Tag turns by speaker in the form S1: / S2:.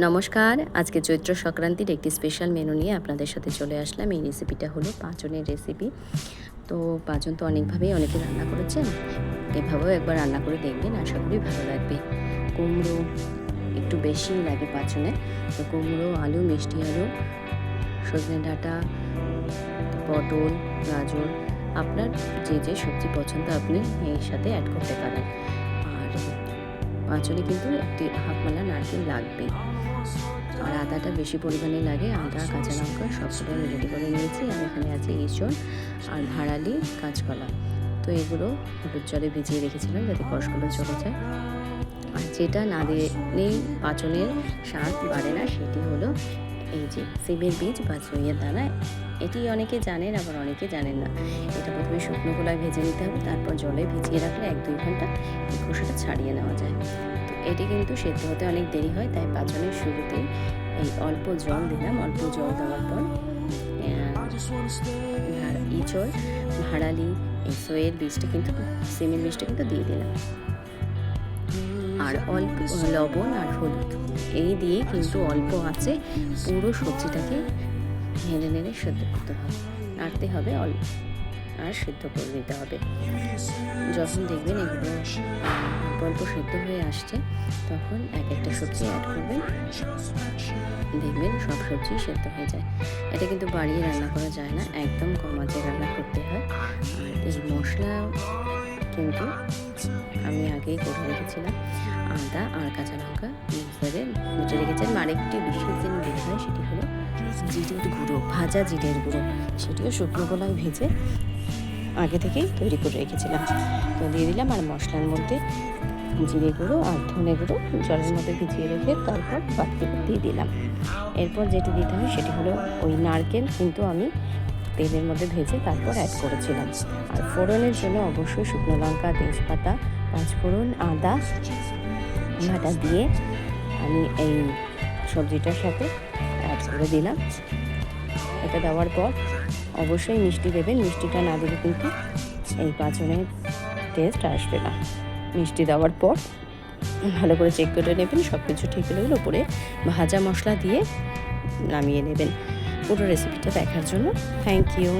S1: নমস্কার, আজকে চৈত্র সংক্রান্তির একটি স্পেশাল মেনু নিয়ে আপনাদের সাথে চলে আসলাম। এই রেসিপিটা হলো পাঁচনের রেসিপি তো পাঁচন তো অনেকভাবেই অনেকে রান্না করেছেন। এভাবেও একবার রান্না করে দেখবেন, আশা করি ভালো লাগবে। কুমড়ো একটু বেশি লাগে পাঁচনে তো কুমড়ো, আলু, মিষ্টি আলু, সজনে ডাঁটা, পটল, গাজর, আপনার যে যে সবজি পছন্দ আপনি এর সাথে অ্যাড করতে পারেন। আর পাঁচনে কিন্তু একটি হাফ মালা নারকেল লাগবে। আর আদাটা বেশি পরিমাণে লাগে, আদা, কাঁচা লঙ্কা সবগুলো আমি রেডি করে নিয়েছি। আর এখানে আছে ইঁচড় আর ভাড়ালি কাঁচকলা। তো এগুলো হলুদ জলে ভিজিয়ে রেখেছিলাম যাতে কষগুলো চলে যায়। আর যেটা না দিয়ে নেই পাচনের স্বাদ বাড়ে না, সেটি হলো এই যে সিমের বীজ বা চইয়ের দানা, এটি অনেকে জানেন, আবার অনেকে জানেন না। এটা প্রথমে শুকনো গোলায় ভেজে নিতে হবে, তারপর জলে ভিজিয়ে রাখলে এক দুই ঘণ্টা এই খোসাটা ছাড়িয়ে নেওয়া যায়। তো এটি কিন্তু সেদ্ধ হতে অনেক দেরি হয়, তাই পাচনের শুরুতেই এই অল্প জল দিলাম। অল্প জল দেওয়ার পর আর ভাড়ালি, এই সোয়ের বীজটা কিন্তু, সিমের বীজটা কিন্তু দিয়ে দিলাম। আর অল্প লবণ আর হলুদ। এই দিয়ে কিন্তু অল্প আছে, পুরো সবজিটাকে নেড়ে নেড়ে সেদ্ধ করতে হবে। নাড়তে হবে অল্প, আর সেদ্ধ করে দিতে হবে। যখন দেখবেন এগুলো অল্প অল্প সেদ্ধ হয়ে আসছে, তখন এক একটা সবজি অ্যাড করবেন। দেখবেন সব সবজি সেদ্ধ হয়ে যায়। এটা কিন্তু বাড়িয়ে রান্না করা যায় না, একদম কম আঁচে রান্না করতে হয়। আর এই মশলা কিন্তু আমি আগেই করে রেখেছিলাম। আদা, আর কাঁচা লঙ্কা মিক্সারে বেটে রেখেছিলাম আরেকটি বিশেষ দিন হয় সেটি হলো জিরের গুঁড়ো, ভাজা জিরের গুঁড়ো। সেটিও শুকনো গলায় ভেজে আগে থেকেই তৈরি করে রেখেছিলাম। তো দিয়ে দিলাম, আর মশলার মধ্যে জিরে গুঁড়ো আর ধনে গুঁড়ো জলের মধ্যে ভিজিয়ে রেখে তারপর বাড়তে দিয়ে দিলাম। এরপর যেটি দিতে হয়, সেটি হলো ওই নারকেল, কিন্তু আমি তেলের মধ্যে ভেজে তারপর অ্যাড করেছিলাম। আর ফোড়নের জন্য অবশ্যই শুকনো লঙ্কা, তেজপাতা, পাঁচফোড়ন, আদা বাটা দিয়ে আমি এই সবজিটার সাথে অ্যাড করে দিলাম। এটা দেওয়ার পর অবশ্যই মিষ্টি দেবেন। মিষ্টিটা না দিলে কিন্তু এই পাঁচনের টেস্ট আসবে না। মিষ্টি দেওয়ার পর ভালো করে চেক করে নেবেন। সব কিছু ঠিক হলে উপরে ভাজা মশলা দিয়ে নামিয়ে নেবেন। পুরো রেসিপিটা দেখার জন্য। Thank you